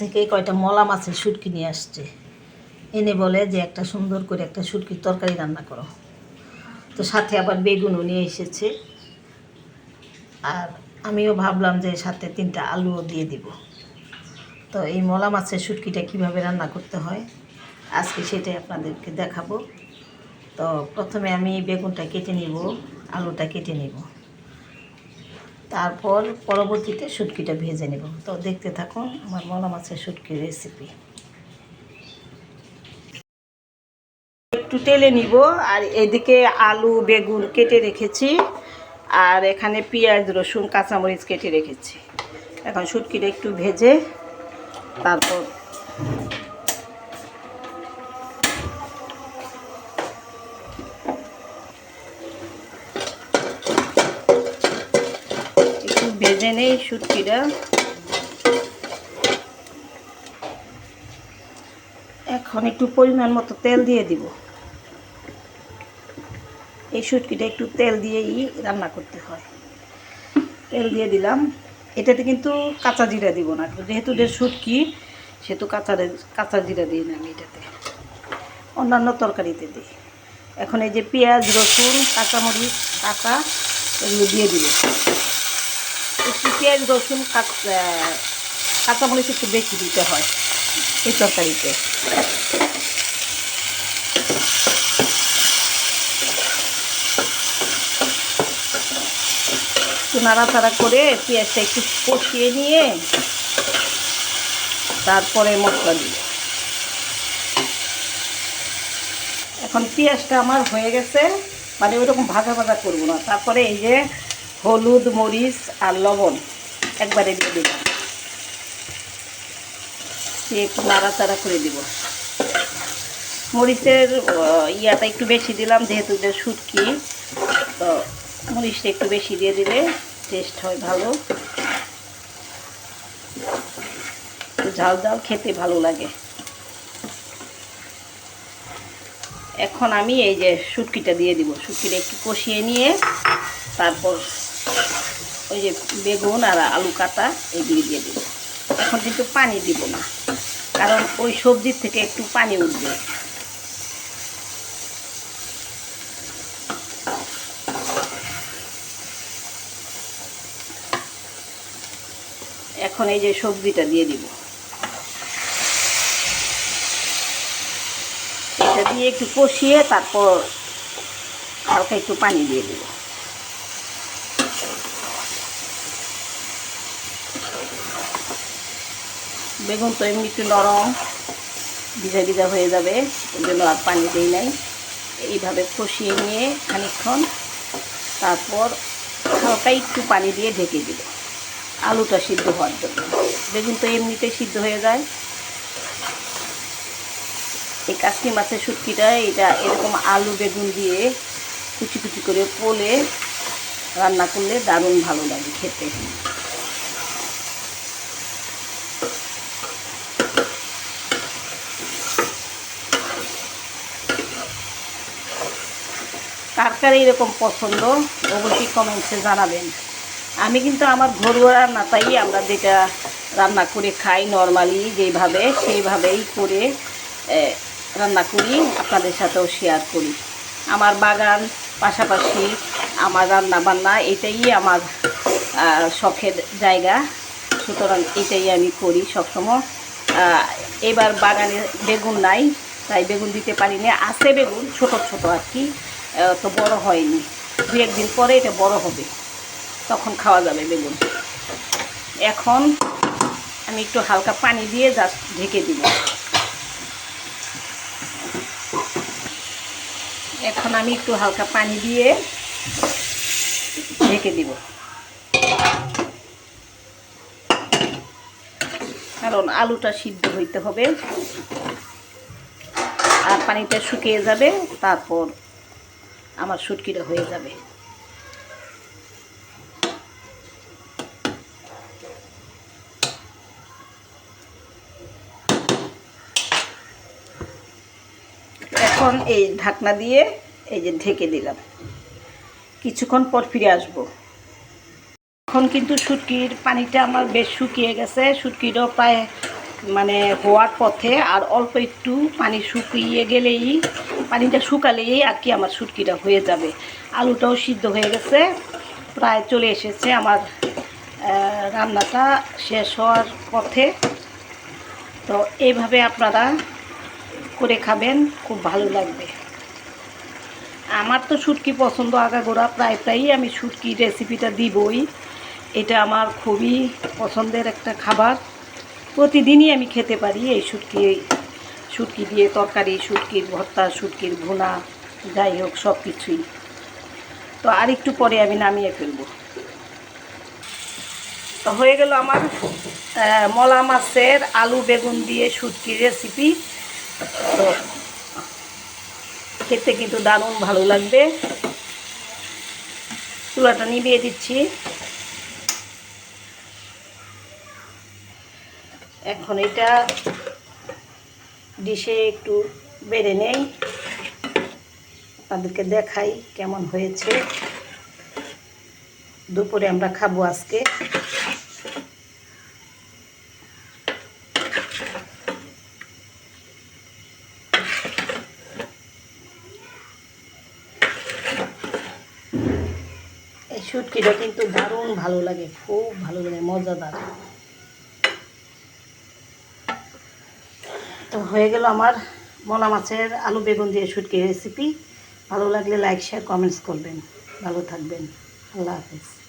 থেকে কয়টা মলা মাছের শুটকি নিয়ে আসছে। এনে বলে যে একটা সুন্দর করে একটা শুটকির তরকারি রান্না করো। তো সাথে আবার বেগুনও নিয়ে এসেছে। আর আমিও ভাবলাম যে সাথে তিনটা আলুও দিয়ে দিব। তো এই মলা মাছের শুটকিটা কীভাবে রান্না করতে হয়, আজকে সেটাই আপনাদেরকে দেখাবো। তো প্রথমে আমি বেগুনটা কেটে নিব, আলুটা কেটে নিব। তারপর পরবর্তীতে শুটকিটা ভেজে নেব। তো দেখতে থাকুন আমার মলা মাছের শুটকির রেসিপি একটু তেলে নিব, আর এদিকে আলু, বেগুন কেটে রেখেছি, আর এখানে পেঁয়াজ, রসুন, কাঁচামরিচ কেটে রেখেছি। এখন শুটকিটা একটু ভেজে তারপর একটু ভেজে নেই শুটকিটা এখন একটু পরিমাণ মতো তেল দিয়ে দিব। এই শুটকিটা একটু তেল দিয়েই রান্না করতে হয়। তেল দিয়ে দিলাম। এটাতে কিন্তু কাঁচা জিরা দিব না। যেহেতু যে শুটকি সেহেতু কাঁচা কাঁচা জিরা দিই না আমি এটাতে। অন্যান্য তরকারিতে দিই। এখন এই যে পেঁয়াজ, রসুন, কাঁচামরিচ কাঁচা এগুলো দিয়ে দিব। একটু পেঁয়াজ রসুন, কাঁচা কাঁচামরিচ একটু বেশি দিতে হয় এই তরকারিতে। একটু নাড়াচাড়া করে পেঁয়াজটা একটু কষিয়ে নিয়ে তারপরে মশলা দিব। এখন পেঁয়াজটা আমার হয়ে গেছে মানে ওইরকম ভাজা ভাজা করব না। তারপরে এই যে হলুদ, মরিচ আর লবণ একবারে দিয়ে দিলাম। একটু নাড়াচাড়া করে দিব। মরিচের ইয়াটা একটু বেশি দিলাম, যেহেতু যে শুটকি, তো মরিচটা একটু বেশি দিয়ে দিলে টেস্ট হয় ভালো। ঝাল ঝাল খেতে ভালো লাগে। এখন আমি এই যে শুটকিটা দিয়ে দিব। শুটকিটা একটু কষিয়ে নিয়ে তারপর ওই যে বেগুন আর আলু কাটা, এগুলি দিয়ে দিব। এখন কিন্তু পানি দিব না, কারণ ওই সবজির থেকে একটু পানি উঠবে। এখন এই যে সবজিটা দিয়ে দিব। এটা দিয়ে একটু কষিয়ে তারপর হালকা একটু পানি দিয়ে দিব। বেগুন তো এমনি একটু নরম, ভিজা ভিজা হয়ে যাবে ওই জন্য আর পানি দিই নাই। এইভাবে কষিয়ে নিয়ে খানিকক্ষণ, তারপর হালকা একটু পানি দিয়ে ঢেকে দিব। আলুটা সিদ্ধ হওয়ার জন্য। বেগুন তো এমনিতেই সিদ্ধ হয়ে যায়। এই কাশকি মাছের শুটকিটা, এটা এরকম আলু বেগুন দিয়ে কুচি কুচি করে পোলে রান্না করলে দারুণ ভালো লাগে খেতে। কার কার এরকম পছন্দ, অবশ্যই কমেন্টসে জানাবেন। আমি কিন্তু আমার ঘরোয়া রান্নাটাই আমরা যেটা রান্না করে খাই নর্মালি যেইভাবে সেইভাবেই করে রান্না করি, আপনাদের সাথেও শেয়ার করি। আমার বাগান পাশাপাশি আমার রান্না বান্না এটাই আমার শখের জায়গা। সুতরাং এটাই আমি করি সবসময়। এবার বাগানে বেগুন নাই, তাই বেগুন দিতে পারি পারিনি। আছে বেগুন, ছোট ছোট আর কি তো বড় হয়নি। দু একদিন পরে এটা বড় হবে, তখন খাওয়া যাবে বেগুন। এখন আমি একটু হালকা পানি দিয়ে জাস্ট ঢেকে দিব। এখন আমি একটু হালকা পানি দিয়ে ঢেকে দিব। কারণ আলুটা সিদ্ধ হইতে হবে। আর পানিটা শুকিয়ে যাবে, তারপর আমার শুটকিটা হয়ে যাবে। এখন এই ঢাকনা দিয়ে এই যে ঢেকে দিলাম। কিছুক্ষণ পর ফিরে আসব। এখন কিন্তু শুটকির পানিটা আমার বেশ শুকিয়ে গেছে। শুটকিটাও প্রায় মানে হওয়ার পথে আর অল্প একটু পানি শুকিয়ে গেলেই, পানিটা শুকালেই আর কি আমার শুটকিটা হয়ে যাবে। আলুটাও সিদ্ধ হয়ে গেছে। প্রায় চলে এসেছে আমার রান্নাটা শেষ হওয়ার পথে। তো এইভাবে আপনারা করে খাবেন, খুব ভালো লাগবে। আমার তো শুটকি পছন্দ আগাগোড়া, প্রায় প্রায়ই আমি শুটকি রেসিপিটা দিবই। এটা আমার খুবই পছন্দের একটা খাবার। প্রতিদিনই আমি খেতে পারি এই শুটকি শুটকি দিয়ে তরকারি, শুটকির ভর্তা, শুটকির ভুনা, যাই হোক, সব কিছুই। তো আর একটু পরে আমি নামিয়ে ফেলব। তো হয়ে গেল আমার মলা মাছের আলু বেগুন দিয়ে শুটকি রেসিপি তো খেতে কিন্তু দারুণ ভালো লাগবে। চুলাটা নিভিয়ে দিচ্ছি। এখন এটা ডিশে একটু বেড়ে নেই। আপনাদেরকে দেখাই কেমন হয়েছে। দুপুরে আমরা খাব আজকে। শুটকিটা কিন্তু দারুণ ভালো লাগে, খুব ভালো লাগে, মজাদার। তো হয়ে গেল আমার মলা মাছের আলু বেগুন দিয়ে শুটকি রেসিপি ভালো লাগলে লাইক শেয়ার কমেন্টস করবেন। ভালো থাকবেন। আল্লাহ হাফিজ।